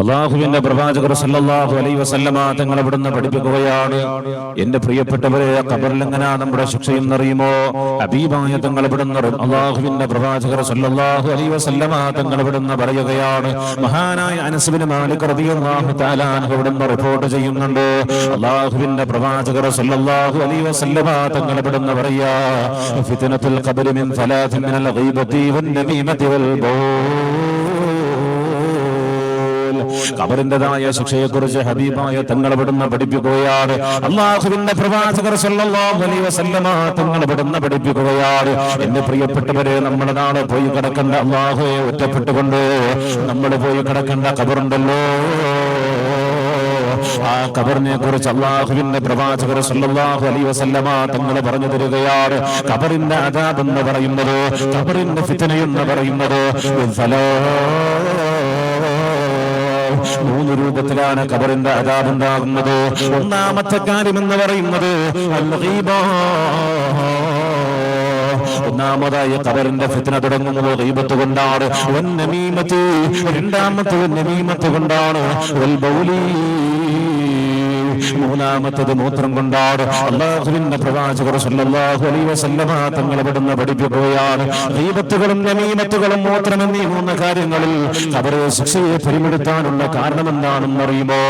അള്ളാഹുവിന്റെ പ്രവാചകർ സല്ലല്ലാഹു അലൈഹി വസല്ലമ തങ്ങൾ അവിടുന്ന് പഠിപ്പിക്കുകയാണ്. എന്റെ പ്രിയപ്പെട്ടവരെ കബറിലെങ്ങനാ നമ്മുടെ ശിക്ഷയും അറിയുമോ അബീബായ തങ്ങൾ ഇവിടുന്ന് അള്ളാഹുവിന്റെ പ്രവാചകർ സല്ലല്ലാഹു അലൈഹി വസല്ലമ തങ്ങൾ ഇവിടുന്ന് പറയുകയാണ്. മഹാനായ അനസുബിന് മാലിക് ഇവിടുന്ന് റിപ്പോർട്ട് ചെയ്യുന്നുണ്ട്. അള്ളാഹുവിന്റെ പ്രവാചകർ സല്ലല്ലാഹു അലൈഹി വസല്ലമ തങ്ങൾ ഇവിടുന്ന് പറയാ ഫിത്നത്തുൽ ഖബരി മിൻ സലാത്തിൻ മിനൽ ഗീബത്തി വൻ നമീമത്തി വൽ കബറിന്റേതായ ശിക്ഷയെ കുറിച്ച് ഹബീബായ തങ്ങൾ ഇവിടുന്ന് പഠിപ്പിക്കുകയാണ്. അള്ളാഹുവിന്റെ പ്രവാചകർ തങ്ങൾ ഇവിടുന്ന് പഠിപ്പിക്കുകയാണ്. എന്റെ പ്രിയപ്പെട്ടവരെ നമ്മുടെ നാളെ പോയി കിടക്കേണ്ട അള്ളാഹുയെ ഒറ്റപ്പെട്ടുകൊണ്ട്. നമ്മൾ പോയി കിടക്കേണ്ട കബറുണ്ടല്ലോ. ആ കബറിനെ കുറിച്ച് അള്ളാഹുവിന്റെ പ്രവാചകർ സല്ലല്ലാഹു അലൈഹി വസല്ലമ തങ്ങൾ പറഞ്ഞു തരികയാണ്. കബറിന്റെ അതാബ് എന്ന് പറയുന്നത് കബറിന്റെ ഫിത്തന എന്ന് പറയുന്നത് മൂന്ന് രൂപത്തിലാണ് കബറിന്റെ അതാബ് ഉണ്ടാകുന്നത് ഒന്നാമത്തെ കാര്യം എന്ന് പറയുന്നത്. ഒന്നാമതായി കബറിന്റെ ഫിത്തിന തുടങ്ങുന്നത് ദൈവത്ത് കൊണ്ടാണ്. രണ്ടാമത്തെ കൊണ്ടാണ്. മൂന്നാമത്തത് മൂത്രം കൊണ്ടാണ്. അള്ളാഹുവിന്റെ പ്രവാചകർ സല്ലല്ലാഹു അലൈഹി വസല്ലമ തങ്ങൾ ഇവിടുന്ന് പഠിപ്പിക്കുകയാണ് ദീപത്തുകളും നമീമത്തുകളും മൂത്രം എന്നീ മൂന്ന് കാര്യങ്ങളിൽ അവരെ ശിക്ഷയെ പരിമെടുത്താനുള്ള കാരണം എന്താണെന്ന് അറിയുമോ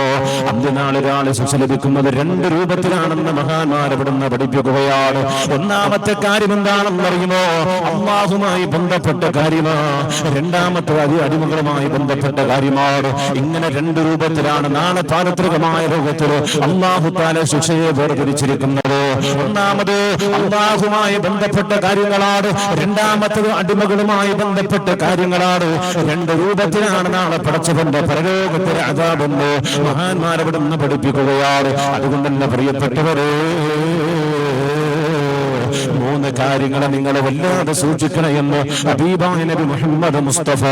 അന്ത്യനാൾ ഒരാൾ ശിക്ഷ ലഭിക്കുന്നത് രണ്ട് രൂപത്തിലാണെന്ന് മഹാന്മാർ ഇവിടുന്ന് പഠിപ്പിക്കുകയാണ് ഒന്നാമത്തെ കാര്യം എന്താണെന്ന് അറിയുമോ അള്ളാഹുമായി ബന്ധപ്പെട്ട കാര്യമാ. രണ്ടാമത്തെ അതി അടിമകളുമായി ബന്ധപ്പെട്ട കാര്യമാണ്. ഇങ്ങനെ രണ്ട് രൂപത്തിലാണ് നാളെ പാരത്രികമായ ലോകത്തിൽ അള്ളാഹു താല ശിക്ഷയെ വേർതിരിച്ചിരിക്കുന്നത് ഒന്നാമത് അള്ളാഹുമായി ബന്ധപ്പെട്ട കാര്യങ്ങളാണ്. രണ്ടാമത്തത് അടിമകളുമായി ബന്ധപ്പെട്ട കാര്യങ്ങളാണ്. രണ്ട് രൂപത്തിലാണ് നാളെ പടച്ചവന്റെ പരലോകത്തിലെ അതാപെന്ന് മഹാന്മാരവിടുന്ന് പഠിപ്പിക്കുകയാണ്. അതുകൊണ്ട് പ്രിയപ്പെട്ടവരേ പ്രിയപ്പെട്ടവരെ? മൂന്ന് കാര്യങ്ങളെ നിങ്ങൾ വല്ലാതെ സൂക്ഷിക്കണമെന്ന് ഹബീബായ നബി മുഹമ്മദ് മുസ്തഫ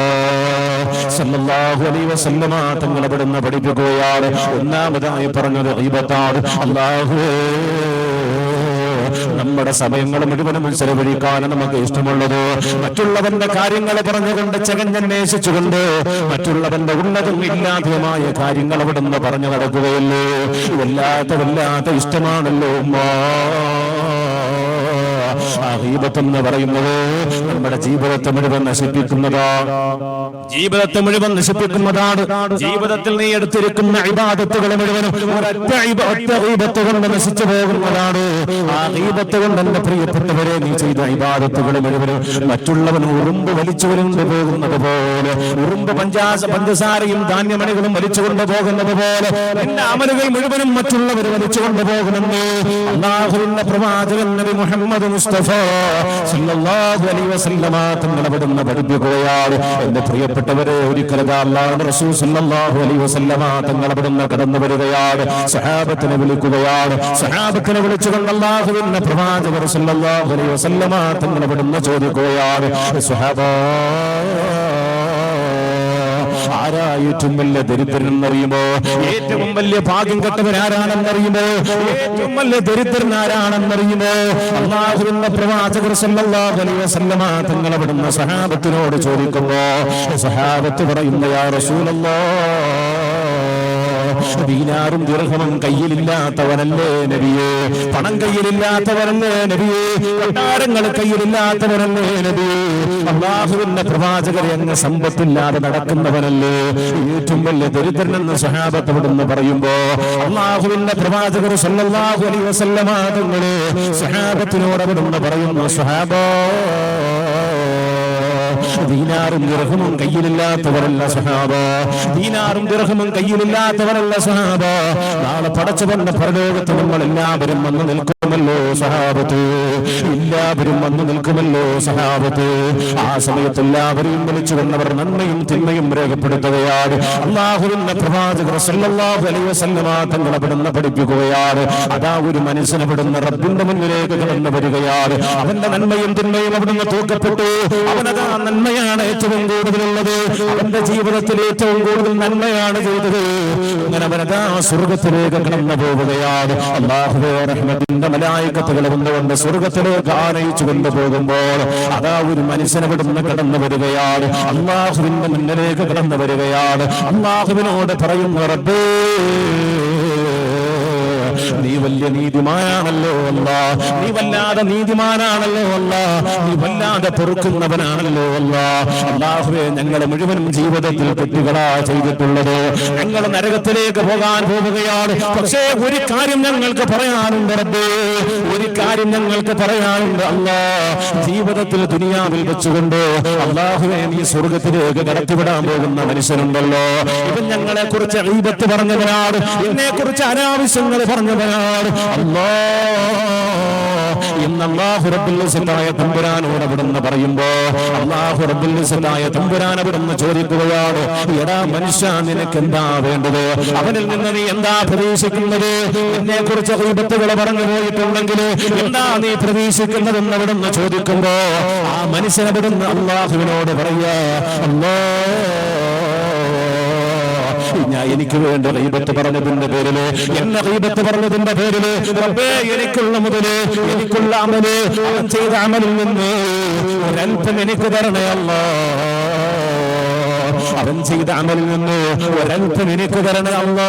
സല്ലല്ലാഹു അലൈഹി വസല്ലമ തങ്ങൾ ഇവിടുന്ന് പഠിപ്പിക്കുകയാണ്. ഒന്നാമതായി പറഞ്ഞത് ഇബത്താണ് അല്ലാഹുവേ നമ്മുടെ സമയങ്ങൾ മുഴുവനും ചെലവഴിക്കാനും നമുക്ക് ഇഷ്ടമുള്ളത്. മറ്റുള്ളവന്റെ കാര്യങ്ങൾ പറഞ്ഞുകൊണ്ട് ചകഞ്ഞന്വേഷിച്ചുകൊണ്ട് മറ്റുള്ളവന്റെ ഉള്ളതും ഇല്ലാത്തതുമായ കാര്യങ്ങൾ അവിടുന്ന് പറഞ്ഞു നടക്കുകയല്ലേ? വല്ലാത്ത വല്ലാത്ത ഇഷ്ടമാണല്ലോ ഉമ്മ. ആ ഗീബത്ത് എന്ന് പറയുന്നത് നമ്മുടെ ജീവിതത്തെ മുഴുവൻ നശിപ്പിക്കുന്നതാണ് ജീവിതത്തെ മുഴുവൻ നശിപ്പിക്കുന്നതാണ്. ജീവിതത്തിൽ നീ എടുത്തിരിക്കുന്ന ഇബാദത്തുകളെ മുഴുവനും നശിച്ചു പോകുന്നതാണ്. ആ ദീപത്ത് കൊണ്ട് എന്റെ പ്രിയപ്പെട്ടവരെ നീ ചെയ്ത ഇബാദത്തുകളെ മുഴുവനും മറ്റുള്ളവൻ ഉറുമ്പ് വലിച്ചു കൊണ്ടു പോകുന്നത് പോലെ ഉറുമ്പ് പഞ്ചാസ പഞ്ചസാരയും ധാന്യമണികളും വലിച്ചു കൊണ്ടുപോകുന്നത് പോലെ എന്റെ അമലുകൾ മുഴുവനും മറ്റുള്ളവർ വലിച്ചു കൊണ്ടുപോകുമെന്ന് അള്ളാഹുവിന്റെ പ്രവാചകൻ നബി മുഹമ്മദ് മുസ്തഫ സല്ലല്ലാഹു അലൈഹി വസല്ലമ തങ്ങൾ അവിടുന്ന് പഠിപ്പിക്കുകയാണ് എന്റെ പ്രിയപ്പെട്ടവരെ ഒരിക്കലും അള്ളാഹുവിന്റെ റസൂൽ സല്ലല്ലാഹു അലൈഹി വസല്ലമ തങ്ങൾ അവിടുന്ന് കടന്നു വരികയാണ്. സഹാബത്തിനെ വിളിക്കുകയാണ്. സഹാബത്തിനെ വിളിച്ചുകൊണ്ട് അള്ളാഹുവിന്റെ പ്രവാചകർ സല്ലല്ലാഹു അലൈഹി വസല്ലമ തങ്ങൾ അവിടുന്ന് ചോദിക്കുകയാണ് സഹാബ ആരാ ഏറ്റവും വലിയ ദരിദ്രനെന്നറിയുമോ? ഏറ്റവും വലിയ ഭാഗ്യം കെട്ടവരാരാണെന്നറിയുമോ ഏറ്റവും വലിയ ദരിദ്രനാരാണെന്നറിയുമോ അള്ളാഹുവിന്റെ പ്രവാചകർ തങ്ങൾ അവിടുന്ന് സഹാബത്തിനോട് ചോദിക്കുമ്പോ സഹാബത്ത് പറയുന്ന യാ റസൂലല്ലാഹ് ദീനാറും ദീർഘവും കയ്യിലില്ലാത്തവനല്ലേ നബിയെ? പണം കയ്യിലില്ലാത്തവനല്ലേ നബിയെ? കൊട്ടാരങ്ങൾ കയ്യിലില്ലാത്തവനല്ലേ നബിയെ? അള്ളാഹുവിന്റെ പ്രവാചകരെ അങ്ങ് സമ്പത്തില്ലാതെ നടക്കുന്നവനല്ലേ? ഏറ്റവും വലിയ ദരിദ്രനെന്ന് സഹാബത്തോടെന്ന് പറയുമ്പോ അള്ളാഹുവിന്റെ പ്രവാചകർ സല്ലല്ലാഹു അലൈഹി വസല്ലമ സഹാബത്തിനോടവിടുന്ന് പറയുന്നു സഹാബ ദീനാറും ദിർഹമും കയ്യിലില്ലാത്തവരല്ല സഹാബ ദീനാറും ദിർഹമും കയ്യിലില്ലാത്തവരല്ല സഹാബ നാളെ പടച്ചവന്റെ പരലോകത്ത് നമ്മൾ എല്ലാവരും വന്ന് നിൽക്കുമല്ലോ സഹാബത്ത്. എല്ലാവരും വന്നു നിൽക്കുമല്ലോ സഹാബത്ത്. ആ സമയത്ത് എല്ലാവരെയും വിളിച്ചു വന്നവർ നന്മയും തിന്മയും രേഖപ്പെടുത്തുകയാണ്. അള്ളാഹുവിന്റെ പ്രവാചകർ സല്ലല്ലാഹു അലൈഹി വസല്ലമ തങ്ങളെ പഠിപ്പിക്കുകയാണ്. അതാ ഒരു മനുഷ്യനെ റബ്ബിന്റെ മുന്നിലേക്ക് കടന്നു വരികയാണ്. അവന്റെ നന്മയും തിന്മയും അവിടുന്ന് തൂക്കപ്പെട്ടു. അവനതാ നന്മയാണ് ഏറ്റവും കൂടുതലുള്ളത്. അവന്റെ ജീവിതത്തിൽ ഏറ്റവും കൂടുതൽ നന്മയാണ് ചെയ്തത്. അങ്ങനെ അവനതാ സ്വർഗത്തിലേക്ക് കടന്നു പോവുകയാണ്. അള്ളാഹുവേ റഹ്മത്തിന്റെ മല മലായിക്കത്തുകൾ കൊണ്ടുകൊണ്ട് സ്വർഗത്തിലേക്ക് ആനയിച്ചു കൊണ്ടുപോകുമ്പോൾ അതാ ഒരു മനുഷ്യനെ വിടുന്ന കടന്നു വരികയാണ്. അള്ളാഹുവിന്റെ മുന്നിലേക്ക് കടന്നു വരികയാണ്. അള്ളാഹുവിനോട് പറയുന്ന റബ്ബേ നീ വലിയ നീതിമാനാണല്ലോ അല്ല. നീ വല്ലാതെ നീതിമാനാണല്ലോ അല്ല. നീ വല്ലാതെ പൊറുക്കുന്നവനാണല്ലോ അല്ല. അള്ളാഹുവെ ഞങ്ങളെ മുഴുവനും ജീവിതത്തിൽ തെറ്റുകളാ ചെയ്തിട്ടുള്ളത്. ഞങ്ങൾ നരകത്തിലേക്ക് പോകാൻ പോവുകയാണ്. പക്ഷേ ഒരു കാര്യം ഞങ്ങൾക്ക് പറയാനുണ്ട് റബ്ബേ. ഒരു കാര്യം ഞങ്ങൾക്ക് പറയാനുണ്ട് അല്ല. ജീവിതത്തിൽ ദുനിയാവിൽ വെച്ചുകൊണ്ട് അള്ളാഹുവെ നീ സ്വർഗത്തിലേക്ക് കടത്തിവിടാൻ പോകുന്ന മനുഷ്യനുണ്ടല്ലോ. ഇവൻ ഞങ്ങളെ കുറിച്ച് ഈപത്ത് പറഞ്ഞവനാണ്. എന്നെ കുറിച്ച് അനാവശ്യങ്ങൾ പറഞ്ഞവനാണ് അല്ലാ ഇന്ന് അള്ളാഹു റബ്ബുല്ലായ തമ്പുരാനോട് അവിടുന്ന് പറയുമ്പോ അള്ളാഹു റബ്ബുല്ലായ തമ്പുരാൻ അവിടുന്ന് ചോദിക്കുകയാണ് എടാ മനുഷ്യ നിനക്ക് എന്താ വേണ്ടത്? അവനിൽ നിന്ന് നീ എന്താ പ്രതീക്ഷിക്കുന്നത്? എന്നെ കുറിച്ച് ഹൈബത്തുകൾ പറഞ്ഞു പോയിട്ടുണ്ടെങ്കിൽ എന്താ നീ പ്രതീക്ഷിക്കുന്നതെന്ന് അവിടുന്ന് ചോദിക്കുമ്പോ ആ മനുഷ്യൻ അവിടുന്ന് അള്ളാഹുവിനോട് പറയാ അല്ലോ ഞാൻ എനിക്ക് വേണ്ട റീബത്ത് പറഞ്ഞതിന്റെ പേരിൽ. എന്നെ റീബത്ത് പറഞ്ഞതിന്റെ പേരിൽ. എനിക്കുള്ള മുതൽ എനിക്കുള്ള അമൽ ചെയ്ത അമലിൽ നിന്ന് ഒരൽപ്പം എനിക്ക് തരണേ അല്ലാ. അവൻ ചെയ്ത അമലിൽ നിന്ന് ഒരൽപ്പം എനിക്ക് തരണേ അല്ലാ.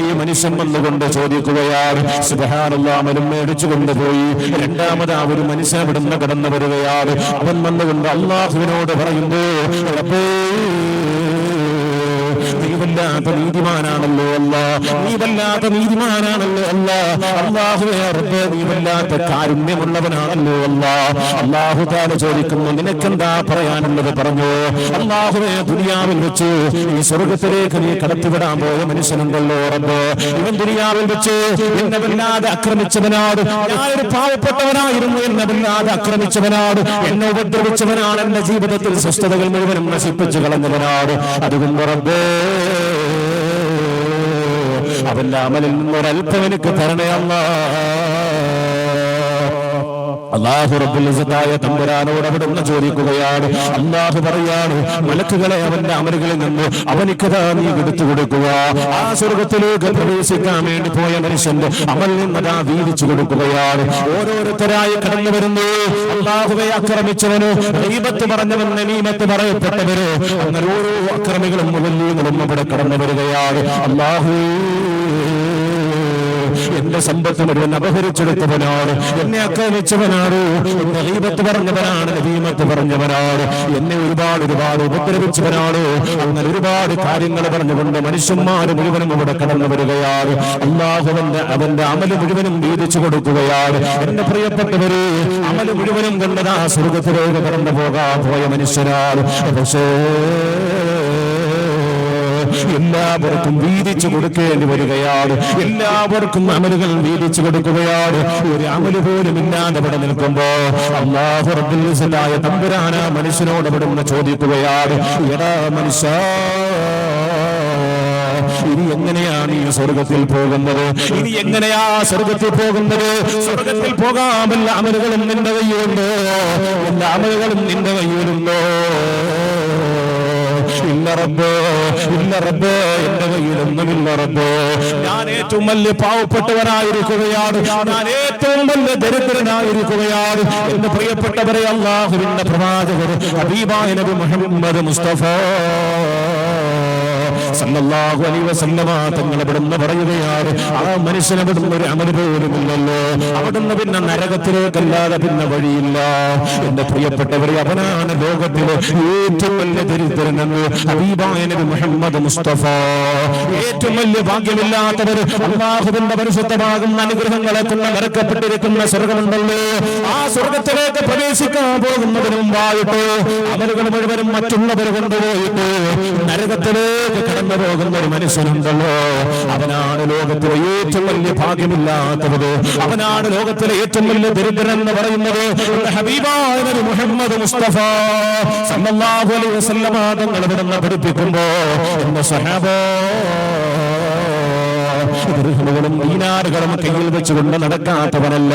ഈ മനുഷ്യൻ വന്നുകൊണ്ട് ചോദിക്കുകയാണ് സുബഹാനുള്ള അമലും മേടിച്ചു കൊണ്ടുപോയി രണ്ടാമത് ആ ഒരു മനുഷ്യൻ വിടുന്ന കടന്നു വരികയാണ് അവൻ വന്നുകൊണ്ട് അള്ളാഹുവിനോട് പറയുന്നു വല്ലാത്ത നീതിമാനാണല്ലോ അല്ല. നീ വല്ലാത്ത നീതിമാനാണല്ലോ അല്ല. അള്ളാഹുവേ റബ്ബേ നീ വല്ലാത്ത കാരുണ്യമുള്ളവനാണല്ലോ അല്ല. അള്ളാഹു താല ചോദിക്കുന്നു നിനക്കെന്താ പറയാനുള്ളത് പറഞ്ഞു? അള്ളാഹുവേ ദുനിയാവിൽ വെച്ച് ഈ സ്വർഗത്തിലേക്ക് നീ കടത്തിവിടാൻ പോയ മനുഷ്യനുണ്ടല്ലോ റബ്ബ്. ഇവൻ ദുനിയാവിൽ വെച്ച് എന്നെ വല്ലാതെ ആക്രമിച്ചവനാട് ഞാനൊരു പാവപ്പെട്ടവനായിരുന്നു എന്നെ വല്ലാതെ എന്നെ ഉപദ്രവിച്ചവനാണ്. എന്റെ ജീവിതത്തിൽ സ്വസ്ഥതകൾ മുഴുവനും നശിപ്പിച്ചു കളഞ്ഞവനാട് അതുകൊണ്ട് റബ്ബേ അവന്റെ അമലിൽ നിന്നൊരൽപ്പം എനിക്ക് തരണേ അല്ലാ. അള്ളാഹു റബ്ബുലിസത്തായ തമ്പുരാനോട് അവിടുന്ന് ചോദിക്കുകയാണ്. അള്ളാഹു പറയാണ് മലക്കുകളെ അവന്റെ അമലുകളിൽ നിന്ന് അവനിക്കതാ നീ എടുത്തു കൊടുക്കുക. ആ സ്വർഗത്തിലേക്ക് പ്രവേശിക്കാൻ വേണ്ടി പോയ മനുഷ്യന്റെ അമൽ നിന്നതാ വീതിച്ചു കൊടുക്കുകയാണ്. ഓരോരുത്തരായി കടന്നു വരുന്നു. അള്ളാഹുവെ ആക്രമിച്ചവനോ ദൈവത്ത് പറഞ്ഞവൻ നമീമത്ത് പറയപ്പെട്ടവരോ അങ്ങനെ ഓരോ അക്രമികളും മുതലീങ്ങളും അവിടെ കടന്നു വരികയാണ്. അള്ളാഹു എന്റെ സമ്പത്ത് മുഴുവൻ അപഹരിച്ചെടുത്തവനാണ് എന്നെ അക്രമിച്ചവനാണ് എന്നെ ഹീബത്ത് പറഞ്ഞവനാണ്. നബീമത്ത് പറഞ്ഞവനാണ്. എന്നെ ഒരുപാട് ഒരുപാട് ഉപദ്രവിച്ചവനാണ്. അങ്ങനെ ഒരുപാട് കാര്യങ്ങൾ പറഞ്ഞുകൊണ്ട് മനുഷ്യന്മാർ മുഴുവനും അവിടെ കടന്നു വരികയാണ്. അള്ളാഹുവന്റെ അവന്റെ അമൽ മുഴുവനും വീതിച്ചു കൊടുക്കുകയാണ്. എന്റെ പ്രിയപ്പെട്ടവരെ അമൽ മുഴുവനും കണ്ടതാ സ്വർഗത്തിലേക്ക് കടന്നു പോകാൻ പോയ മനുഷ്യനാണ് പക്ഷേ എല്ലാവർക്കും വീതിച്ചു കൊടുക്കേണ്ടി വരികയാണ്. എല്ലാവർക്കും അമലുകൾ വീതിച്ചു കൊടുക്കുകയാണ്. ഒരു അമൽ പോലും ഇല്ലാതെ ഇവിടെ നിൽക്കുമ്പോ അള്ളാഹു റബ്ബുല്ലായ തമ്പുരാന മനുഷ്യനോട് ഇവിടുന്ന് ചോദിക്കുകയാണ് എടാ മനുഷ്യ ഇനി എങ്ങനെയാണ് ഈ സ്വർഗത്തിൽ പോകുന്നത്? ഇനി എങ്ങനെയാ സ്വർഗത്തിൽ പോകുന്നത്? സ്വർഗത്തിൽ പോകാമല്ല അമലുകളും നിന്റെ കയ്യിലുണ്ടോ? എല്ലാ അമലുകളും നിന്റെ കയ്യിലുണ്ടോ? ഇല്ല ഇല്ലറബോ എന്റെ കയ്യിലൊന്നും ഇല്ലറബോ ഞാൻ ഏറ്റവും വലിയ പാവപ്പെട്ടവനായിരിക്കുകയാണ്. ഞാൻ ഏറ്റവും വലിയ ദരിദ്രനായിരിക്കുകയാണ്. എന്റെ പ്രിയപ്പെട്ടവരെ അള്ളാഹുവിന്റെ പ്രവാചകർ ഹബീബായ നബി മുഹമ്മദ് മുസ്തഫ. സല്ലല്ലാഹു അലൈഹി വസല്ലമ തങ്ങൾ ഇവിടുന്ന് പറയുകയാണ്. ആ മനുഷ്യൻ അവിടുന്ന് ഒരു അമൽ പോലുമില്ലല്ലോ അവിടുന്ന് പിന്നെ നരകത്തിലേക്കല്ലാതെ പിന്നെ വഴിയില്ല. എന്റെ പ്രിയപ്പെട്ടവരെ അവനാണ് ലോകത്തിലെ ഏറ്റവും വലിയ ദരിദ്രനെന്ന് ഹബീബായ നബി മുഹമ്മദ് മുസ്തഫ. ഏറ്റവും വലിയ ഭാഗ്യമില്ലാത്തവർ അള്ളാഹുവിന്റെ പരിശുദ്ധമാകുന്ന അനുഗ്രഹങ്ങളെ കൊണ്ട് നിറക്കപ്പെട്ടിരിക്കുന്ന സ്വർഗമുണ്ടല്ലോ. ആ സ്വർഗത്തിലേക്ക് പ്രവേശിക്കാൻ പോകുന്നതിന് മുമ്പായിട്ട് അവരുകൾ മുഴുവനും മറ്റുള്ളവർ കൊണ്ടുപോയിട്ട് നരകത്തിലേക്ക് കടന്നു പോകുന്ന ഒരു മനുഷ്യനുണ്ടല്ലോ അവനാണ് ലോകത്തിലെ ഏറ്റവും വലിയ ഭാഗ്യമില്ലാത്തത് അവനാണ് ലോകത്തിലെ ഏറ്റവും വലിയ ദരിദ്രൻ എന്ന് പറയുന്നത് മുഹമ്മദ് മുസ്തഫ സല്ലല്ലാഹു അലൈഹി വസല്ലമ പഠിപ്പിക്കുമ്പോ എന്ന സഹാബോ ദൃഹമുകളും ദീനാറുകളും കയ്യിൽ വെച്ചുകൊണ്ട് നടക്കാത്തവനല്ല.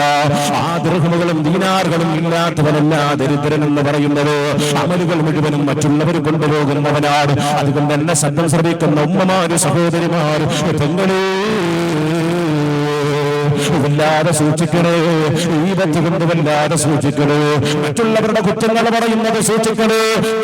ആ ദൃഹമുകളും ദീനാറുകളും ഇല്ലാത്തവനല്ല. ദരിദ്രൻ എന്ന് പറയുന്നത് അമലുകൾ മുഴുവനും മറ്റുള്ളവർ കൊണ്ടുപോകുന്നവനാണ്. അതുകൊണ്ട് എന്നെ ശബ്ദം ശ്രമിക്കുന്ന ഉമ്മമാര് സഹോദരിമാര് പെങ്ങളേ വല്ലാതെ സൂക്ഷിക്കണേ. ഈപത്ത് കൊണ്ട് വല്ലാതെ സൂക്ഷിക്കണേ. മറ്റുള്ളവരുടെ കുറ്റങ്ങൾ പറയുന്നത് സൂക്ഷിക്കണേ.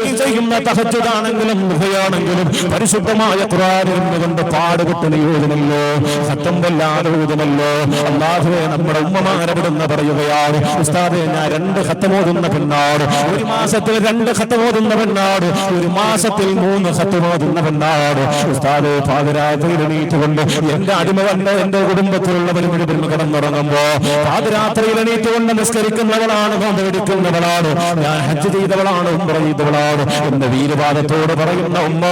ഈ ചെയ്യുന്ന തഹച്ചതാണെങ്കിലും ഗുഹയാണെങ്കിലും പരിശുദ്ധമായ ഖുറാനിൽ കൊണ്ട് പാടുപെട്ട് നിയോജനമല്ലോ സത്യം വല്ലാതെ ഊതുമല്ലോ അള്ളാഹുവെ നമ്മുടെ ഉമ്മമാരവിടുന്ന് പറയുകയാണ് ഉസ്താദെ ഞാൻ രണ്ട് ഹത്തമോതുന്ന പെണ്ണാട്. ഒരു മാസത്തിൽ രണ്ട് ഹത്തമോതുന്ന പെണ്ണാട്. ഒരു മാസത്തിൽ മൂന്ന് ഹത്തമോതുന്ന പെണ്ണാട്. ഉസ്താദെ പാതിരാത്രിയിൽ എണീറ്റുകൊണ്ട് എന്റെ അടിമ കണ്ട് എന്റെ കുടുംബത്തിലുള്ളവരും കിടന്നുറങ്ങുമ്പോ പാതിരാത്രിയിൽ എണീറ്റുകൊണ്ട് നിസ്കരിക്കുന്നവളാണ് പങ്കെടുക്കുന്നവളാണ് ഞാൻ ഹജ്ജ് ചെയ്തവളാണ് ഉംറ ചെയ്തവളാണ് എന്റെ വീരവാദത്തോട് പറയുന്ന ഉമ്മ.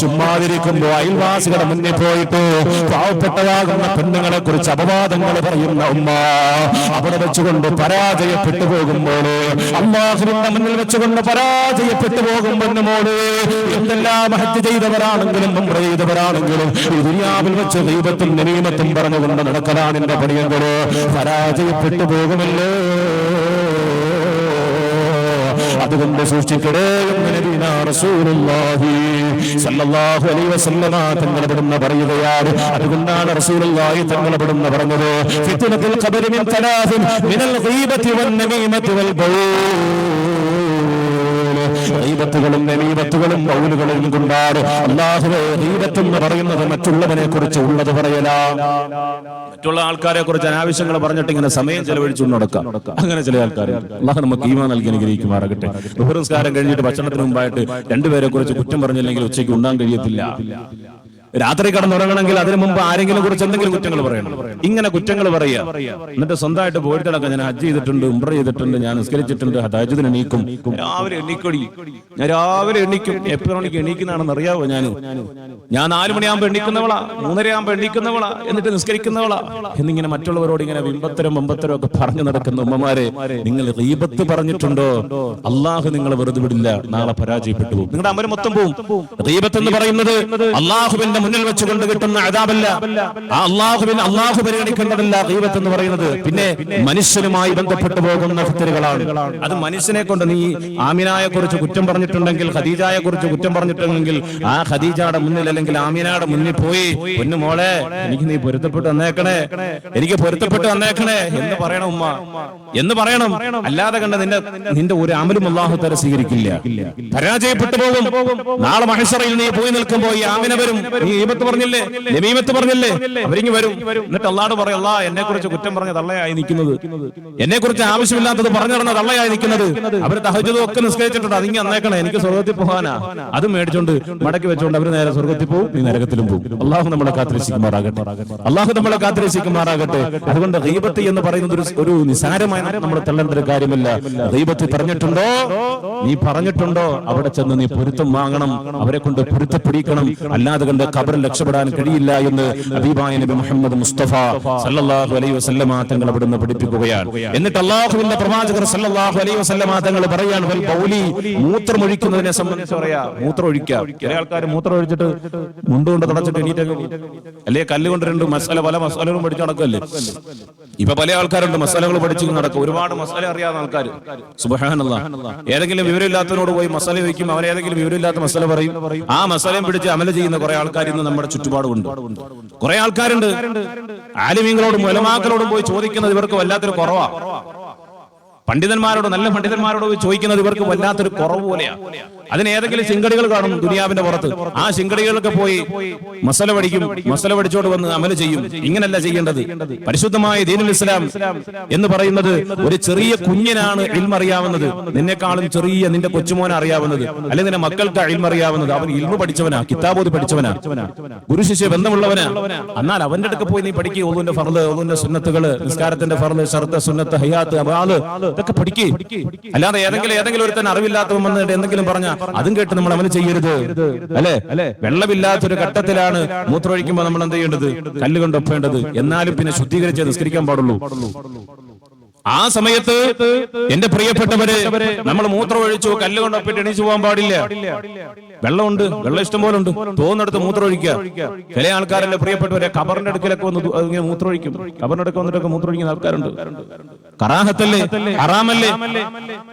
ചുമ്മാതിരിക്കുമ്പോ അയൽവാസികളുടെ മുന്നിൽ പോയിട്ട് പാവപ്പെട്ടതാകുന്ന പെണ്ണുങ്ങളെ കുറിച്ച് അപവാദങ്ങൾ പറയുന്ന ഉമ്മ അവിടെ വെച്ചുകൊണ്ട് പരാജയപ്പെട്ടു പോകുമ്പോൾ അള്ളാഹുവിന്റെ മുന്നിൽ വെച്ചുകൊണ്ട് പരാജയപ്പെട്ടു പോകും പെണ്ണുമോൾ എന്തെല്ലാം ഹത്യ ചെയ്തവരാണെങ്കിലും മുമ്പ് ചെയ്തവരാണെങ്കിലും ദുനിയാവിൽ വെച്ച് ദൈവത്തും നിയമത്തും പറഞ്ഞുകൊണ്ട് നടക്കലാണ് എന്റെ പണിയങ്ങൾ പരാജയപ്പെട്ടു പോകുമല്ലോ? അതുകൊണ്ട് സൂക്ഷിക്കടേ റസൂലുള്ളാഹി. സല്ലല്ലാഹു അലൈഹി വസല്ലമ തങ്ങൾ ഇവിടുന്ന് പറയുകയാണ്? അതുകൊണ്ടാണ് റസൂലുള്ളാഹി തങ്ങൾ ഇവിടുന്ന് പറഞ്ഞത്? ഫിത്നത്തുൽ ഖബരി മിൻ തലാഫിൻ മിനൽ ഗീബത്തി വൻ നമീമത്തി വൽ ഗീബത്തുകളും നമീബത്തുകളും മൗലുകളും കൊണ്ടാണ് അല്ലാഹുവേ ഹീബത്ത് എന്ന് പറയുന്നത് മറ്റുള്ളവനെ കുറിച്ച് ഉള്ളത് പറയലാ. മറ്റുള്ള ആൾക്കാരെ കുറിച്ച് അനാവശ്യങ്ങൾ പറഞ്ഞിട്ട് ഇങ്ങനെ സമയം ചെലവഴിച്ചു നടക്കാം. അങ്ങനെ ചില ആൾക്കാർ അള്ളാഹ് നമുക്ക് ഈമാ നൽകി അനുഗ്രഹിക്കുമാറാകട്ടെ. ബഹുറസ്കാരം കഴിഞ്ഞിട്ട് ഭക്ഷണത്തിന് മുമ്പായിട്ട് രണ്ടുപേരെ കുറിച്ച് കുറ്റം പറഞ്ഞില്ലെങ്കിൽ ഉച്ചയ്ക്ക് ഉണ്ടാൻ കഴിയത്തില്ല. രാത്രി കടന്നുറങ്ങണമെങ്കിൽ അതിനു മുമ്പ് ആരെങ്കിലും കുറിച്ച് എന്തെങ്കിലും കുറ്റങ്ങൾ പറയണം. ഇങ്ങനെ കുറ്റങ്ങൾ പറയുക. എന്നിട്ട് സ്വന്തമായിട്ട് പോയിട്ട് നടക്കാം ഞാൻ ഹജ്ജ് ചെയ്തിട്ടുണ്ട് ഉംറ ചെയ്തിട്ടുണ്ട് ഞാൻ നിസ്കരിച്ചിട്ടുണ്ട് ഹജത്തിന് നീക്കും രാവിലെ എണീക്കൊടി. ഞാൻ രാവിലെ എണീക്കും. എപ്പോഴും എനിക്ക് എണീക്കുന്നതാണെന്ന് അറിയാവോ ഞാൻ ഞാൻ നാലു മണിയാകുമ്പോ എണീക്കുന്നവളാ മൂന്നരയാകുമ്പോൾ എണീക്കുന്നവളാ എന്നിട്ട് നിസ്കരിക്കുന്നവളാ. എന്നിങ്ങനെ മറ്റുള്ളവരോട് ഇങ്ങനെ ബിംബത്തരം ബമ്പത്തരം ഒക്കെ പറഞ്ഞു നടക്കുന്ന ഉമ്മമാരെ നിങ്ങൾ റീബത്ത് പറഞ്ഞിട്ടുണ്ടോ? അള്ളാഹു നിങ്ങളെ വെറുതെ വിടില്ല. നാളെ പരാജയപ്പെട്ടു പോകും. നിങ്ങളുടെ അമരം മൊത്തം പോകും റീബത്ത് എന്ന് പറയുന്നത് അള്ളാഹുവിന്റെ മുന്നിൽ വെച്ചുകൊണ്ട് കിട്ടുന്ന അതാബല്ല. ആ അള്ളാഹുവിന് അള്ളാഹു പരിഗണിക്കേണ്ടതല്ല ദൈവത്ത് എന്ന് പറയുന്നത്. പിന്നെ മനുഷ്യനുമായി ബന്ധപ്പെട്ടു പോകുന്ന ഫിത്തറുകളാണ് അത് മനുഷ്യനെ കൊണ്ട് നീ ആമിനായെ കുറിച്ച് കുറ്റം പറഞ്ഞിട്ടുണ്ടെങ്കിൽ ഖദീജായെ കുറിച്ച് കുറ്റം പറഞ്ഞിട്ടുണ്ടെങ്കിൽ ആ ഖദീജയുടെ മുന്നിൽ അല്ലെങ്കിൽ ആമിനയുടെ മുന്നിൽ പോയി പൊന്നു മോളെ എനിക്ക് നീ പൊരുത്തപ്പെട്ട് വന്നേക്കണേ എനിക്ക് പൊരുത്തപ്പെട്ട് വന്നേക്കണേ എന്ന് പറയണം ഉമ്മ. എന്ന് പറയണം. അല്ലാതെ കണ്ട നിന്റെ നിന്റെ ഒരു അമലും അള്ളാഹു തര സ്വീകരിക്കില്ല. പരാജയപ്പെട്ടു പോകും. നാളെ മഹസറയിൽ നീ പോയി നിൽക്കുമ്പോൾ ഈ ആമിന വരും. നീ ഈമത്ത് പറഞ്ഞില്ലേ? നബീമത്ത് പറഞ്ഞില്ലേ? അവരിങ്ങി വരും. എന്നിട്ട് അള്ളാട് പറയും അല്ലാ എന്നെ കുറിച്ച് കുറ്റം പറഞ്ഞ തള്ളയായി നിൽക്കുന്നത്. എന്നെ കുറിച്ച് ആവശ്യമില്ലാത്തത് പറഞ്ഞു നടന്ന തള്ളയായി നിൽക്കുന്നത്. അവർ തഹജതും ഒക്കെ നിസ്കരിച്ചിട്ടുണ്ട്. അതിങ്ങി അന്നേക്കണേ എനിക്ക് സ്വർഗത്തിൽ പോകാനാ അത് മേടിച്ചോണ്ട് മടക്കി വെച്ചോണ്ട് അവർ നേരെ സ്വർഗത്തിൽ പോകും നീ നരകത്തിലും പോകും അള്ളാഹു നമ്മളെ കാത്തിരശിക്കുമാറാകട്ടെ അള്ളാഹു നമ്മളെ കാത്തിരശിക്കുമാറാകട്ടെ അതുകൊണ്ട് ഗീബത്ത് എന്ന് പറയുന്നത് ഒരു നിസാരമായ നമ്മൾ തള്ളേണ്ട ഒരു കാര്യമല്ല. ഗീബത്ത് പറഞ്ഞിട്ടുണ്ടോ? നീ പറഞ്ഞിട്ടുണ്ടോ? അവിടെ ചെന്ന് നീ പൊരുത്തം വാങ്ങണം. അവരെ കൊണ്ട് പൊരുത്തപ്പെടിക്കണം. അല്ലാതെ കണ്ട് ഖബറിൽ രക്ഷപ്പെടാൻ കഴിയില്ല എന്ന് അബീബായ നബി മുഹമ്മദ് മുസ്തഫ സല്ലല്ലാഹു അലൈഹി വസല്ലമ തങ്ങൾ അവിടുന്ന് പഠിപ്പിക്കുകയാണ്. എന്നിട്ട് അള്ളാഹുവിന്റെ പ്രവാചകർ സല്ലല്ലാഹു അലൈഹി വസല്ലമ തങ്ങൾ പറയാണ് വൽ ബൗലി മൂത്രമൊഴിക്കുന്നതിനെ സംബന്ധിച്ച് പറയാ മൂത്രമൊഴിക്കാം. ചില ആൾക്കാർ മൂത്രമൊഴിച്ചിട്ട് മുണ്ടുകൊണ്ട് തുടച്ചിട്ട് എണീറ്റ് അല്ലേ കല്ലുകൊണ്ട് രണ്ട് മസാല പല മസാലകളും പഠിച്ചു നടക്കല്ലേ? ഇപ്പൊ പല ആൾക്കാരുണ്ട് മസാലകൾ പഠിച്ചു നടക്കും. ഒരുപാട് മസാല അറിയാവുന്ന ആൾക്കാർ സുബഹാനല്ല. ഏതെങ്കിലും വിവരമില്ലാത്തവനോട് പോയി മസാല വയ്ക്കും അവൻ ഏതെങ്കിലും വിവരമില്ലാത്ത മസാല പറയും. ആ മസാലയും പിടിച്ച് അമല ചെയ്യുന്ന കുറെ ആൾക്കാർ ഇന്ന് നമ്മുടെ ചുറ്റുപാടുണ്ട് കുറെ ആൾക്കാരുണ്ട്. ആലിമീങ്ങളോടും മുലമാക്കളോടും പോയി ചോദിക്കുന്നത് ഇവർക്ക് വല്ലാത്തൊരു കുറവാ. പണ്ഡിതന്മാരോട് നല്ല പണ്ഡിതന്മാരോട് ചോദിക്കുന്നത് ഇവർക്ക് വല്ലാത്തൊരു കുറവ് പോലെയാ. അതിന് ഏതെങ്കിലും ശിങ്കടികൾ കാണും ദുനിയാവിന്റെ പുറത്ത്. ആ ശിങ്കടികളൊക്കെ പോയി മസല പഠിക്കും മസല പഠിച്ചോട് വന്ന് അമല ചെയ്യും. ഇങ്ങനല്ല ചെയ്യേണ്ടത്. പരിശുദ്ധമായ ദീനുൽ ഇസ്ലാം എന്ന് പറയുന്നത് ഒരു ചെറിയ കുഞ്ഞിനാണ് ഇൽമറിയാവുന്നത്. നിന്നെക്കാളും ചെറിയ നിന്റെ കൊച്ചുമോൻ അറിയാവുന്നത്. അല്ലെങ്കിൽ നിന്റെ മക്കൾക്ക് ഇൽമറിയാവുന്നത്. അവൻ ഇൽമ പഠിച്ചവനാ കിതാബോധി പഠിച്ചവനാ. ഗുരു ശിഷ്യ ബന്ധമുള്ളവനാ. എന്നാൽ അവന്റെ അടുക്ക് പോയി നീ പഠിക്കുക ഓതുന്റെ ഫർദ് ഓതുന്റെ സുന്നത്തുകൾ നിസ്കാരത്തിന്റെ ഫർദ് ഷർത്ത് സുന്നത്ത് ഹയാത്ത് അബാൽ ഇതൊക്കെ പഠിക്കേ. അല്ലാതെ ഏതെങ്കിലും ഏതെങ്കിലും ഒരുത്തൻ അറിവില്ലാത്തവൻ വന്നിട്ട് എന്തെങ്കിലും പറഞ്ഞ അതും കേട്ട് നമ്മൾ അമൽ ചെയ്യരുത്. അല്ലെ? വെള്ളമില്ലാത്തൊരു ഘട്ടത്തിലാണ് മൂത്രമൊഴിക്കുമ്പോൾ നമ്മൾ എന്ത് ചെയ്യേണ്ടത്? കല്ലുകൊണ്ട് ഒപ്പേണ്ടത്. എന്നാലും പിന്നെ ശുദ്ധീകരിച്ച് നിസ്കരിക്കാൻ പാടുള്ളൂ. ആ സമയത്ത് എന്റെ പ്രിയപ്പെട്ടവര് നമ്മൾ മൂത്രം ഒഴിച്ചു കല്ല് കൊണ്ട് ഒപ്പിട്ട് എണീച്ചു പോകാൻ പാടില്ല. വെള്ളമുണ്ട് വെള്ളം ഇഷ്ടം പോലെ ഉണ്ട്. തോന്നിടത്ത് മൂത്രം ഒഴിക്കുക. ചില ആൾക്കാരല്ലേ പ്രിയപ്പെട്ടവരെ കബറിന്റെ അടുക്കലൊക്കെ വന്ന് ഇങ്ങനെ മൂത്രം ഒഴിക്കും. കബറിന്റെ അടുക്ക വന്നിട്ടൊക്കെ മൂത്രം ഒഴിക്കുന്ന ആൾക്കാരുണ്ട്. കറാഹത്തല്ലേ? ഹറാമല്ലേ?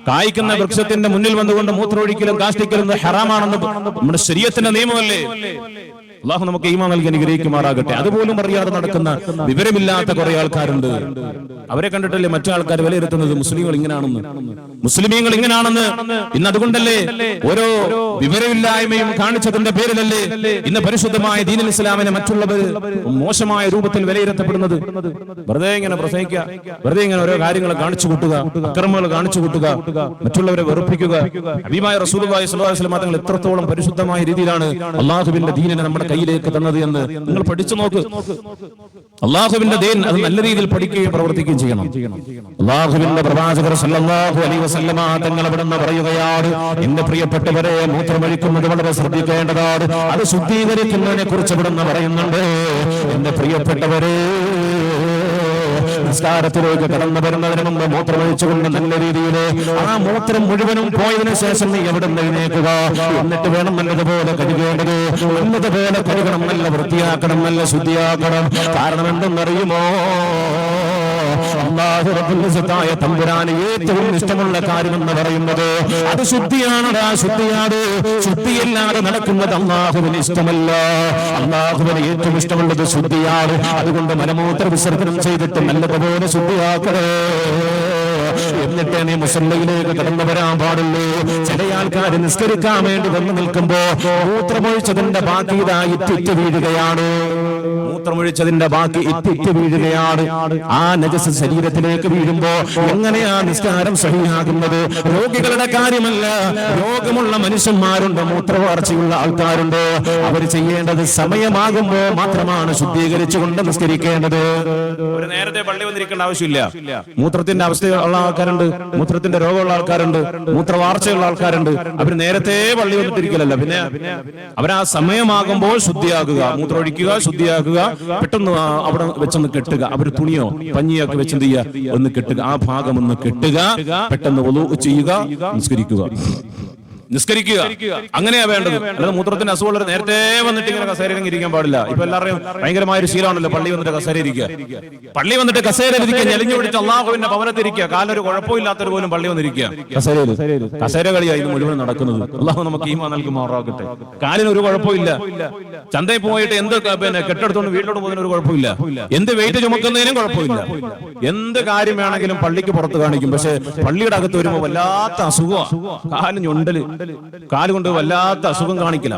കായ്ക്കുന്ന വൃക്ഷത്തിന്റെ മുന്നിൽ വന്നുകൊണ്ട് മൂത്രം ഒഴിക്കലും കാഷ്ടിക്കലും ഹറാമാണെന്ന് നമ്മുടെ ശരീരത്തിന്റെ നിയമമല്ലേ? അള്ളാഹു നമുക്ക് ഈമാ നൽകി അനുഗ്രഹിക്കുമാറാകട്ടെ. അതുപോലും അറിയാതെ നടക്കുന്ന വിവരമില്ലാത്ത കുറെ ആൾക്കാരുണ്ട്. അവരെ കണ്ടിട്ടല്ലേ മറ്റു ആൾക്കാർ വിലയിരുത്തുന്നത്? മുസ്ലിങ്ങൾ ഇങ്ങനെയാണെന്ന് മുസ്ലിമീങ്ങൾ ഇങ്ങനെയാണെന്ന് ഇന്ന് അതുകൊണ്ടല്ലേ ഓരോ വിവരമില്ലായ്മയും കാണിച്ചതിന്റെ പേരിലല്ലേ ഇന്ന് പരിശുദ്ധമായ ദീനൽ ഇസ്ലാമിനെ മറ്റുള്ളവർ മോശമായ രൂപത്തിൽ വിലയിരുത്തപ്പെടുന്നത്? വെറുതെ ഇങ്ങനെ പ്രസംഗിക്കുക വെറുതെ ഇങ്ങനെ ഓരോ കാര്യങ്ങൾ കാണിച്ചു കൂട്ടുക. അക്രമങ്ങൾ കാണിച്ചു കൂട്ടുക. മറ്റുള്ളവരെ വെറുപ്പിക്കുക. അഭിമായ വസല്ലം തങ്ങൾ എത്രത്തോളം പരിശുദ്ധമായ രീതിയിലാണ് അള്ളാഹുവിന്റെ ദീനിനെ നമ്മുടെ കയ്യിലേക്ക് തന്നത് എന്ന് നിങ്ങൾ പഠിച്ചു നോക്ക്. അള്ളാഹുവിന്റെ ദീൻ അത് നല്ല രീതിയിൽ പഠിക്കുകയും പ്രവർത്തിക്കുകയും ചെയ്യണം. അള്ളാഹുവിന്റെ പ്രവാചകർ സല്ലല്ലാഹു അലൈഹി വസല്ലമ തങ്ങൾ അവിടുന്ന് പറയുകയാണ് എന്റെ പ്രിയപ്പെട്ടവരെ മൂത്രമൊഴിക്കുന്നത് വളരെ ശ്രദ്ധിക്കേണ്ടതാണ്. അത് ശുദ്ധീകരിക്കുന്നതിനെ കുറിച്ച് ഇവിടുന്ന് പറയുന്നുണ്ട്. എന്റെ പ്രിയപ്പെട്ടവരെ നിസ്കാരത്തിലേക്ക് കടന്നു വരുന്നതിന് മുമ്പ് മൂത്രമൊഴിച്ചുകൊണ്ട് നല്ല രീതിയിൽ ആ മൂത്രം മുഴുവനും പോയതിനു ശേഷം നീ എവിടെ എഴുന്നേക്കുക എന്നിട്ട് വേണം നല്ലതുപോലെ കഴുകേണ്ടത്. നല്ലതുപോലെ കഴുകണം നല്ല വൃത്തിയാക്കണം നല്ല ശുദ്ധിയാക്കണം. കാരണം എന്തെന്നറിയുമോ? ഇസ്സത്തായ തമ്പുരാന് ഏറ്റവും ഇഷ്ടമുള്ള കാര്യമെന്ന് പറയുന്നത് അത് ശുദ്ധിയാണടാ ശുദ്ധിയാണ്. ശുദ്ധിയില്ലാതെ നടക്കുന്നത് അള്ളാഹുവിന് ഇഷ്ടമല്ല. അള്ളാഹുവിന് ഏറ്റവും ഇഷ്ടമുള്ളത് ശുദ്ധിയാണ്. അതുകൊണ്ട് മലമൂത്ര വിസർജനം ചെയ്തിട്ട് നല്ലതുപോലെ ശുദ്ധിയാക്കണേ. എന്നിട്ട് നീ മുസല്ലയിലേക്ക് കടന്നു വരാൻ പാടുള്ളൂ. ചില ആൾക്കാർ നിസ്കരിക്കാൻ വേണ്ടി വന്നു നിൽക്കുമ്പോ മൂത്രമൊഴിച്ചതിന്റെ ബാക്കി ഇതാ ഇറ്റിറ്റ് വീഴുകയാണ്. മൂത്രമൊഴിച്ചതിന്റെ ബാക്കി ഇറ്റിറ്റ് വീഴുകയാണ്. ആ നജസ് ശരീരത്തിലേക്ക് വീഴുമ്പോ എങ്ങനെയാ നിസ്കാരം സഹിയാകുന്നത്? രോഗികളുടെ കാര്യമല്ല. രോഗമുള്ള മനുഷ്യന്മാരുണ്ട് മൂത്രവാർച്ചയുള്ള ആൾക്കാരുണ്ട്. അവർ ചെയ്യേണ്ടത് സമയമാകുമ്പോ മാത്രമാണ് ശുദ്ധീകരിച്ചുകൊണ്ട് നിസ്കരിക്കേണ്ടത്. ഒരു നേരത്തെ പള്ളി വന്നിരിക്കേണ്ട ആവശ്യമില്ല. മൂത്രത്തിന്റെ അവസ്ഥ അവസ്ഥയുള്ള ആൾക്കാരുണ്ട് മൂത്രത്തിന്റെ രോഗമുള്ള ആൾക്കാരുണ്ട് മൂത്രവാർച്ചയുള്ള ആൾക്കാരുണ്ട്. അവർ നേരത്തെ പള്ളി വന്നിട്ടിരിക്കലല്ല പിന്നെ അവരാ ആ സമയമാകുമ്പോൾ ശുദ്ധിയാകുക മൂത്രമൊഴിക്കുക ശുദ്ധിയാക്കുക പെട്ടെന്ന് അവിടെ വെച്ചൊന്ന് കെട്ടുക. അവർ തുണിയോ പഞ്ഞിയോ ഒക്കെ വെച്ചെന്ത് ചെയ്യുക? ഒന്ന് കെട്ടുക. ആ ഭാഗം ഒന്ന് കെട്ടുക. പെട്ടെന്ന് ഒലു ചെയ്യുക നിസ്കരിക്കുക. നിസ്കരിക്കുക. അങ്ങനെയാ വേണ്ടത്. അല്ലാതെ മൂത്രത്തിന്റെ അസുഖമുള്ളവർ നേരത്തെ വന്നിട്ട് ഇങ്ങനെ കസേരയിൽ ഇരിക്കാൻ പാടില്ല. ഇപ്പൊ എല്ലാവരെയും ഭയങ്കരമായ ഒരു ശീലമാണല്ലോ പള്ളി വന്നിട്ട് കസേര ഇരിക്കുക. പള്ളി വന്നിട്ട് കസേര ഇരിക്കുക. ഞെളിഞ്ഞു പിടിച്ച് അള്ളാഹുവിന്റെ ഭവനത്തിരിക്കുക കാലൊരു കുഴപ്പമില്ലാത്തവർ പോലും പള്ളി വന്നിരിക്കുക. കസേരയിൽ കസേര കളിയായി ഇത് മുഴുവൻ നടക്കുന്നത്. അള്ളാഹു നമുക്ക് ഈമാ നൽകുമാറാകട്ടെ കാലിന് ഒരു കുഴപ്പമില്ല ചന്തയിൽ പോയിട്ട് എന്ത് പിന്നെ കെട്ടെടുത്തോണ്ട് വീട്ടിലോട്ട് പോകുന്ന ഒരു കുഴപ്പമില്ല എന്ത് വെയിറ്റ് ചുമക്കുന്നതിനും കുഴപ്പമില്ല എന്ത് കാര്യം വേണമെങ്കിലും പള്ളിക്ക് പുറത്ത് കാണിക്കും. പക്ഷെ പള്ളിയുടെ അകത്ത് വരുമ്പോ വല്ലാത്ത അസുഖമാണ് കാലിന് ഞൊണ്ടൽ. കാൽ കൊണ്ട് വല്ലാത്ത അസുഖം കാണിക്കില്ല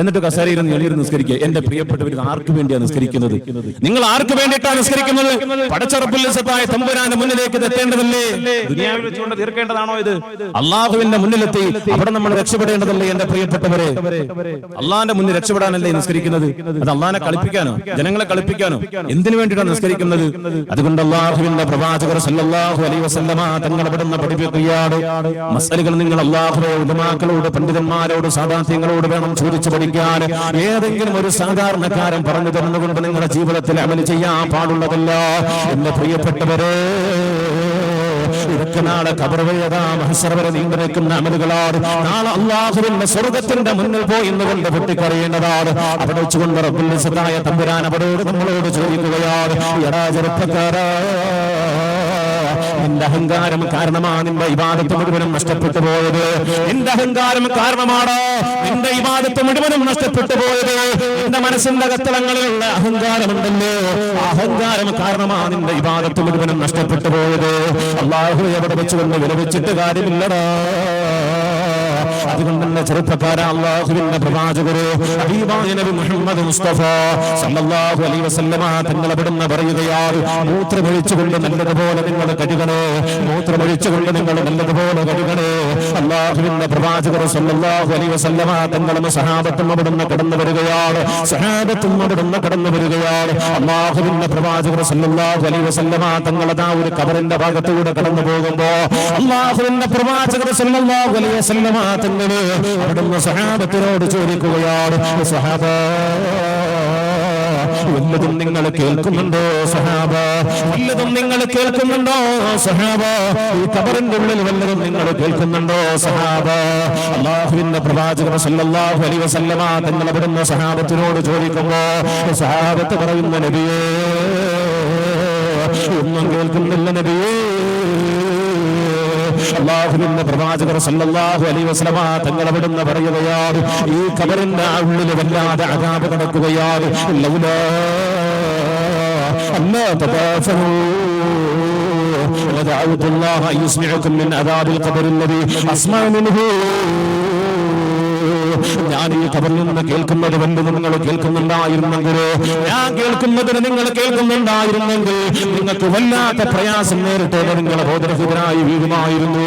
എന്നിട്ട് കസേരയിൽ എളിയിരുന്ന് നിസ്കരിക്കുക. എന്റെ പ്രിയപ്പെട്ടവർ ആർക്ക് വേണ്ടിയാണ് നിസ്കരിക്കുന്നത്? നിങ്ങൾ ആർക്ക് വേണ്ടിയിട്ടാണ് നിസ്കരിക്കുന്നത്? പടച്ചറപ്പുല്ലസത്തായ തമ്പുരാന്റെ മുന്നിലേക്ക് ഇത് എത്തേണ്ടതല്ലേ? ദുനിയാവിൽ വെച്ചുകൊണ്ട് തീർക്കേണ്ടതാണോ ഇത്? അള്ളാഹുവിന്റെ മുന്നിലെത്തി. അവിടെ നമ്മൾ രക്ഷപ്പെടേണ്ടതല്ലേ എന്റെ പ്രിയപ്പെട്ടവരെ? അള്ളാഹിന്റെ മുന്നിൽ രക്ഷപ്പെടാനല്ലേ നിസ്കരിക്കുന്നത്? അത് അള്ളാഹിനെ കളിപ്പിക്കാനോ? ജനങ്ങളെ കളിപ്പിക്കാനോ? എന്തിനു വേണ്ടിയിട്ടാണ് നിസ്കരിക്കുന്നത്? അതുകൊണ്ട് അള്ളാഹുവിന്റെ പ്രവാചകർ സല്ലല്ലാഹു അലൈഹി വസല്ലമ തങ്ങൾ പഠിപ്പിക്കുകയാണ് മസലുകൾ നിങ്ങൾ അള്ളാഹുവെ ഉലമാക്കളോട് പണ്ഡിതന്മാരോട് സാധാർത്ഥ്യങ്ങളോട് വേണം ചോദിച്ചു പഠിക്കാൻ. ഏതെങ്കിലും ഒരു സാധാരണക്കാരൻ പറഞ്ഞു തന്നുകൊണ്ട് നിങ്ങളുടെ ജീവിതത്തിൽ അമൽ ചെയ്യാൻ പാടുള്ളതല്ല. എന്റെ പ്രിയപ്പെട്ടവരെ ഇതൊക്കെ നാളെ കബർവേദ മഹസറവരെ നീണ്ടു നിൽക്കുന്ന നാളെ അള്ളാഹുവിന്റെ സ്വർഗത്തിന്റെ മുന്നിൽ പോയി എന്നുകൊണ്ട് പൊട്ടിക്കറിയേണ്ടതാണ്. അവിടെ വെച്ചുകൊണ്ട് റബ്ബുല്ലായ തമ്പുരാൻ അവരോട് നമ്മളോട് ചോദിക്കുകയാണ് എടാ അഹങ്കാരം കാരണമാണ് നിന്റെ ഇബാദത്ത് മുഴുവനും നഷ്ടപ്പെട്ടു പോയത്. നിന്റെ അഹങ്കാരം കാരണമാണ് നിന്റെ ഇബാദത്ത് മുഴുവനും നഷ്ടപ്പെട്ടു പോയത്. നിന്റെ മനസ്സിന്റെ കത്തളങ്ങളിലുള്ള അഹങ്കാരമുണ്ടല്ലോ. അഹങ്കാരം കാരണമാണ് നിന്റെ ഇബാദത്ത് മുഴുവനും നഷ്ടപ്പെട്ടു പോയത്. അള്ളാഹു എവിടെ വെച്ചുകൊണ്ട് വിലവെച്ചിട്ട് കാര്യമില്ലടാ. അതുകൊണ്ട് തന്നെ ചെറുപ്പക്കാര അള്ളാഹുവിന്റെ പ്രവാചകര്. മുഹമ്മദ് മുസ്തഫ സല്ലല്ലാഹു അലൈഹി വസല്ലമ തങ്ങൾ അവിടുന്ന് പറയുകയാണ് മൂത്രമൊഴിച്ചുകൊണ്ട് നല്ലതുപോലെ നിങ്ങൾ കഴുകണേ മൂത്രമൊഴിച്ചുകൊണ്ട് നിങ്ങൾ നല്ലതുപോലെ കഴുകണേ. അള്ളാഹുവിന്റെ പ്രവാചകർ സല്ലല്ലാഹു അലൈഹി വസല്ലമ തങ്ങളും സഹാബത്തും അവിടുന്ന് കടന്നു വരികയാണ് സഹാബത്തും അവിടുന്ന് കടന്നു വരികയാണ്. അള്ളാഹുവിന്റെ പ്രവാചകർ സല്ലല്ലാഹു അലൈഹി വസല്ലമ തങ്ങളതാ ഒരു കബറിന്റെ ഭാഗത്തൂടെ കടന്നു പോകുമ്പോ അള്ളാഹുവിന്റെ പ്രവാചകർ സല്ലല്ലാഹു അലൈഹി വസല്ലമ തങ്ങൾ അവിടുന്ന് സഹാബത്തിനോട് ചോദിക്കുകയാണ്. സഹാബ വല്ലതും നിങ്ങൾ കേൾക്കുന്നുണ്ടോ സഹാബ? വല്ലതും നിങ്ങൾ കേൾക്കുന്നുണ്ടോ സഹാബ? ഈ കബറിന്റെ ഉള്ളിൽ വല്ലതും നിങ്ങൾ കേൾക്കുന്നുണ്ടോ സഹാബ? അള്ളാഹുവിന്റെ പ്രവാചകൻ സല്ലല്ലാഹു അലൈഹി വസല്ലമ തങ്ങൾ അവിടുന്ന് സഹാബത്തിനോട് ചോദിക്കുമ്പോ സഹാബത്ത് പറയുന്ന നബിയേ ഒന്നും കേൾക്കുന്നില്ല നബിയേ. അള്ളാഹുവിന്റെ പ്രവാചകർ സല്ലല്ലാഹു അലൈഹി വസല്ലമ തങ്ങൾ അവിടുന്ന് പറയുകയാണ് ഈ കബറിന്റെ ഉള്ളിൽ വല്ലാതെ അതാപ് നടക്കുകയാണ് ലൗലാ അല്ലാ തദാഫനൂ ودعوت الله أن يسمعكم من عذاب القبر الذي أسمع منه ഞാൻ ഈ കബറിൽ നിന്ന് കേൾക്കുന്നത് കൊണ്ട് നിങ്ങൾ കേൾക്കുന്നുണ്ടായിരുന്നെങ്കിൽ ഞാൻ കേൾക്കുന്നതിന് നിങ്ങൾ കേൾക്കുന്നുണ്ടായിരുന്നെങ്കിൽ നിങ്ങൾക്ക് വല്ലാത്ത പ്രയാസം നേരിട്ട് നിങ്ങൾ ബോധരഹിതരായി വീഴുമായിരുന്നു.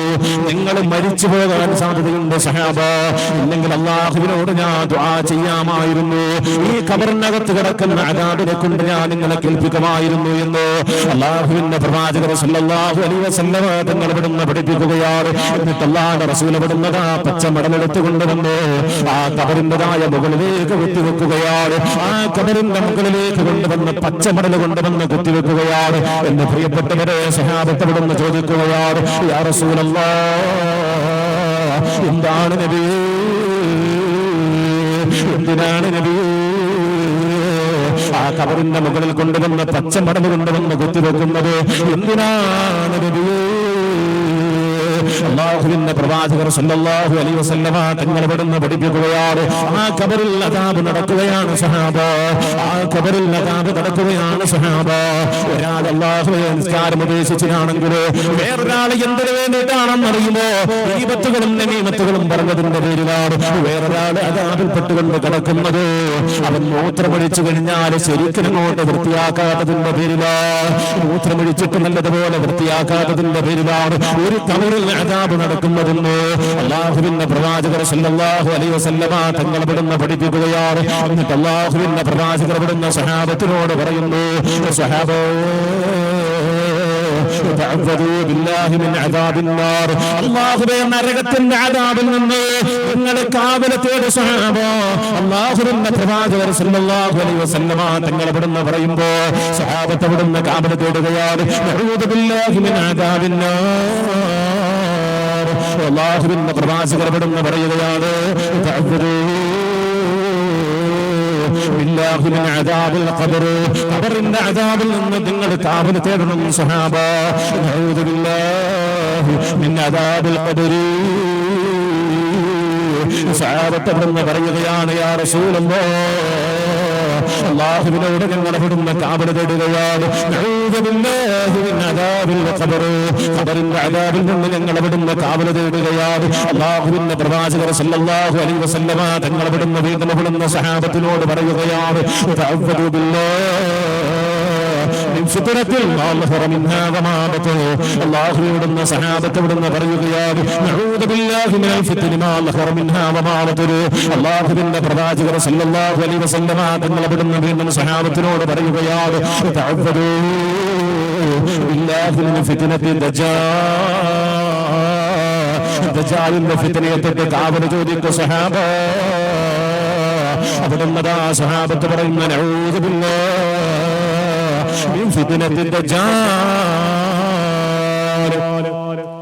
നിങ്ങൾ മരിച്ചു പോകാൻ സാധ്യതയുണ്ട് സഹാബ. ഇല്ലെങ്കിൽ അള്ളാഹുവിനോട് ഞാൻ ദുആ ചെയ്യാമായിരുന്നു. ഈ കബറിനകത്ത് കിടക്കുന്ന അതാബിനെ കൊണ്ട് ഞാൻ നിങ്ങളെ കേൾപ്പിക്കുമായിരുന്നു എന്ന് അള്ളാഹുവിന്റെ പ്രവാചകർ സല്ലല്ലാഹു അലൈഹി വസല്ലമ തങ്ങൾ ഇവിടുന്ന് പഠിപ്പിക്കുകയാണ്. എന്നിട്ട് അള്ളാഹുടെ റസൂൽ ഇവിടുന്നതാ പച്ച മടലെടുത്ത് കൊണ്ടുവന്ന് ആ കബറിന്റെതായ മുകളിലേക്ക് കുത്തിവെക്കുകയാണ്. ആ കബറിന്റെ മുകളിലേക്ക് കൊണ്ടുവന്ന് പച്ചമടൽ കൊണ്ടുവന്ന് കുത്തിവെക്കുകയാണ്. എന്റെ പ്രിയപ്പെട്ടവരെ സഹാബത്ത് ഇവിടുന്ന് ചോദിക്കുകയാണ് യാ എന്താണ് നബി? എന്തിനാണ് നബി? ആ കബറിന്റെ മുകളിൽ കൊണ്ടുവന്ന് പച്ചമടൽ കൊണ്ടുവന്ന് കുത്തിവെക്കുന്നത് എന്തിനാണ് നബിയേ അള്ളാഹുവിന്റെ പ്രവാചകർ സല്ലല്ലാഹു അലൈഹി വസല്ലമ തങ്ങൾ ഇവിടുന്ന് പഠിപ്പിക്കുകയാണ്. ആ കബറിൽ അതാബ് നടക്കുകയാണ് സഹാബ. ആ കബറിൽ അതാബ് നടക്കുകയാണ് സഹാബ. ഒരാൾ അള്ളാഹുവിനെ നിസ്കാരം ഉപേക്ഷിച്ചാണെങ്കിൽ വേറൊരാൾ എന്തിനു വേണ്ടിയിട്ടാണെന്ന് അറിയുമോ? ദീപത്തുകളും നമീമത്തുകളും പറഞ്ഞതിന്റെ പേരിലാണ് വേറൊരാൾ അതാബിൽപ്പെട്ടുകൊണ്ട് കിടക്കുന്നത്. അവൻ മൂത്രമൊഴിച്ചു കഴിഞ്ഞാൽ ശരിക്കും അങ്ങോട്ട് വൃത്തിയാക്കാത്തതിന്റെ പേരിലാണ്. മൂത്രമൊഴിച്ചിട്ട് നല്ലതുപോലെ വൃത്തിയാക്കാത്തതിന്റെ പേരിലാണ്. ഒരു തമിഴിൽ അതാബ് നടക്കുന്നതെന്ന് അള്ളാഹുവിന്റെ പ്രവാചകർ സല്ലല്ലാഹു അലൈഹി വസല്ലമ തങ്ങൾ ഇവിടുന്ന് പഠിപ്പിക്കുകയാണ്. എന്നിട്ട് അള്ളാഹുവിന്റെ പ്രവാചകർ ഇവിടുന്ന് സഹാബത്തിനോട് പറയുന്നു സഹാബോ നരകത്തിന്റെ ആദാബിൽ നിന്ന് കാവല സല്ലല്ലാഹു അലൈഹി വസല്ലമ പറയുമ്പോ സഹാബത്ത് ഇവിടുന്ന് കാവല തേടുകയാണ്. ബില്ലാഹി മിൻ ആദാബിൻ നാർ അള്ളാഹുവിന്റെ പ്രവാചകർ പെടുന്ന പറയുകയാണ് അദാബിൽ നിങ്ങൾ താപന തേടണം സഹാബ. അദാബിൽ പറയുകയാണ് യാ റസൂലല്ലോ അള്ളാഹുവിനോട് ഞങ്ങൾ ഇവിടുന്ന് കാവൽ തേടുകയാണ്. തേടുകയാണ് സല്ലല്ലാഹു അലൈഹി വസല്ലമ സഹാബത്തിനോട് പറയുകയാണ് തഅവ്വദു من فتنة ما ظهر منها وما بطن الله يودنا صحابة ودنا പറയുകയാണ് نعوذ بالله من الفتن ما ظهر منها وما بطن الله ودنا പ്രവാചകർ സല്ലല്ലാഹു അലൈഹി വസല്ലമ തങ്ങൾ അവിടുന്ന് വീണ്ടും സഹാബത്തിനോട് പറയുകയാണ് تعوذوا بالله من فتنة الدجال ദജാലിന്റെ ഫിത്തനയെ തൊട്ട് കാവൽ ചോദിക്കും സഹാബ അവിടുന്നതാ സഹാബത്ത് പറയുന്ന നഊദു ബില്ലാഹ് മിൻ ഫിത്നത്തിൽ ദജാൽ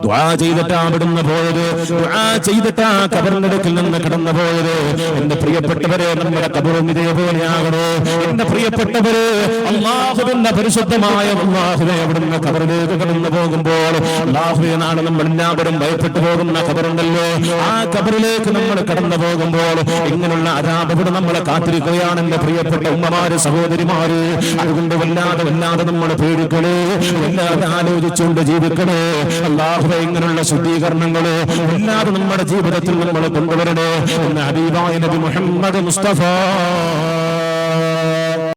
ദുആ ചെയ്തിട്ടാ അവിടുന്ന് പോയത്? ദുആ ചെയ്തിട്ടാ കബറിനടുക്കിൽ നിന്ന് കടന്നു പോയത്? എന്റെ പ്രിയപ്പെട്ടവരെ നമ്മുടെ കബറും ഇതേപോലെയാകണോ? എന്റെ പ്രിയപ്പെട്ടവര് അള്ളാഹുവിന്റെ പരിശുദ്ധമായ അള്ളാഹുവെ അവിടുന്ന് കബറിലേക്ക് കടന്നു പോകുമ്പോൾ അള്ളാഹുവിനാണ് നമ്മൾ എല്ലാവരും ഭയപ്പെട്ടു പോകുന്ന കബറുണ്ടല്ലോ. ആ കബറിലേക്ക് നമ്മൾ കടന്നു പോകുമ്പോൾ ഇങ്ങനെയുള്ള അരാപവിടെ നമ്മളെ കാത്തിരിക്കുകയാണ് എന്റെ പ്രിയപ്പെട്ട ഉമ്മമാര് സഹോദരിമാര്. അതുകൊണ്ട് വല്ലാതെ വല്ലാതെ നമ്മൾ പേടിക്കണേ വല്ലാതെ ആലോചിച്ചുകൊണ്ട് ജീവിക്കണേ. അള്ളാഹുവെ ഇങ്ങനെയുള്ള ശുദ്ധീകരണങ്ങൾ എല്ലാവരും നമ്മുടെ ജീവിതത്തിൽ നമ്മൾ കൊണ്ടുവരണേ. എന്ന് ഹബീബായ നബി മുഹമ്മദ് മുസ്തഫ.